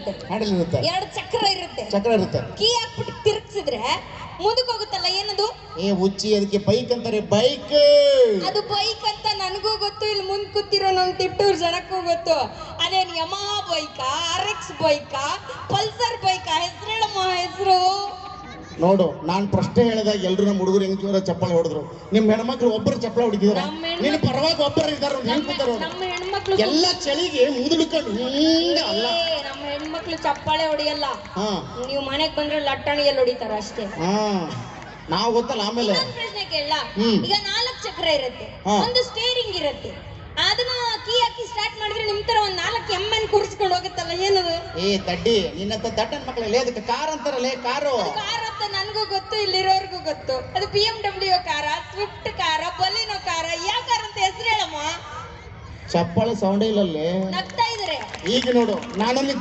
ಇರುತ್ತೆ. ಹ್ಯಾಂಡಲ್ ಇರುತ್ತೆ. ಎರಡು ಚಕ್ರ ಇರುತ್ತೆ. ಚಕ್ರ ಇರುತ್ತೆ. ಕೀ ಹಾಕ್ಬಿಟ್ಟು ತಿರುಗಿಸಿದ್ರೆ ಮುಂದಕ್ಕೆ ಹೋಗುತ್ತಲ್ಲ ಏನದು? ಏ ಉಚ್ಚಿ ಅದಕ್ಕೆ ಬೈಕ್ ಅಂತಾರೆ. ಬೈಕ್ ಅದು ಬೈಕ್ ಅಂತ ನನಗೂ ಗೊತ್ತು ಇಲ್ಲಿ ಮುಂದ್ ಕೂತಿರೋ ನಮ್ ತಿಟ್ಟೂರ್ ಜನಕ್ಕೂ ಗೊತ್ತು. ಅದೇನ್ ಯಮಹಾ ಬೈಕಾ ಆರ್ ಎಕ್ಸ್ ಬೈಕಾ ಪಲ್ಸರ್ ಬೈಕಾ ಹೆಸರು ಹೇಳಮ್ಮ ಹೆಸರು? ನೋಡು ನಾನ್ ಪ್ರಶ್ನೆ ಹೇಳಿದಾಗ ಎಲ್ರು ನಮ್ಮ ಹುಡುಗರು ಹೆಂಗ್ ಜೋರ ಚಪ್ಪಲ್ ಹೊಡೆದ್ರು? ನಿಮ್ ಹೆಣ್ಮಕ್ಳು ಒಬ್ಬರು ಚಪ್ಪಳ ಹೊಡಿತಿದ್ರ? ನಮ್ಮ ನಿನ್ ಪರವಾಗಿ ಒಬ್ಬರು ಇದ್ದಾರೆ ಹೆಂಗ್ ಕೂತಾರ ನಮ್ಮ ಹೆಣ್ಮಕ್ಳು ಎಲ್ಲ ಚಳಿಗೆ ಮುದುಡ್ಕೊಂಡು ಹಿಂಗ ಅಲ್ಲ. ಹೆಣ್ಮಕ್ಳು ಚಪ್ಪಾಳೆ ಹೊಡಿಯಲ್ಲ? ಹಾ. ನೀವು ಮನೆಗ್ ಬಂದ್ರೆ ಲಟ್ಟಣಿಯಲ್ಲಿ ಹೊಡಿತಾರ ಅಷ್ಟೇ. ಹಾ. ನಾವ್ ಗೊತ್ತಲ್ಲ ಆಮೇಲೆ. ಇನ್ನೊಂದ್ ಪ್ರಶ್ನೆ ಕೇಳ. ಹ್ಮ್. ಈಗ ನಾಲ್ಕು ಚಕ್ರ ಇರುತ್ತೆ. ಹಾ. ಒಂದು ಸ್ಟೇರಿಂಗ್ ಇರುತ್ತೆ. ಅದನ್ನ ಕೀ ಹಾಕಿ ಸ್ಟಾರ್ಟ್ ಮಾಡಿದ್ರೆ ನಿಮ್ ತರ ಒಂದ್ ನಾಲ್ಕು ಎಮ್ಮನ್ ಕೂರಿಸ್ಕೊಂಡು ಹೋಗುತ್ತಲ್ಲ ಏನದು? ಏ ತಡ್ಡಿ. ನಿನ್ನಂತ ದಟ್ಟನ್ ಮಕ್ಕಳಲ್ಲಿ ಅದಕ್ಕೆ ಕಾರ್ ಅಂತಾರಲ್ಲೇ ಕಾರು ಕಾರ್ ಅಂತ ನನ್ಗೂ ಗೊತ್ತು ಇಲ್ಲಿರೋರ್ಗೂ ಗೊತ್ತು. ಅದು ಬಿ ಎಂ ಡಬ್ಲ್ಯೂ ಕಾರ ಸ್ವಿಫ್ಟ್ ಕಾರ ಬಲಿನೋ ಕಾರ ಯಾವ ಕಾರ್ ಅಂತ ಹೆಸರು ಹೇಳಮ್ಮ? ಚಪ್ಪಾಳೆ ಸೌಂಡೇ ಇಲ್ಲಲ್ಲಿ. ನಗ್ತಾ ಇದ್ರೆ. ಈಗ ನೋಡು ನಾನಲ್ಲಿ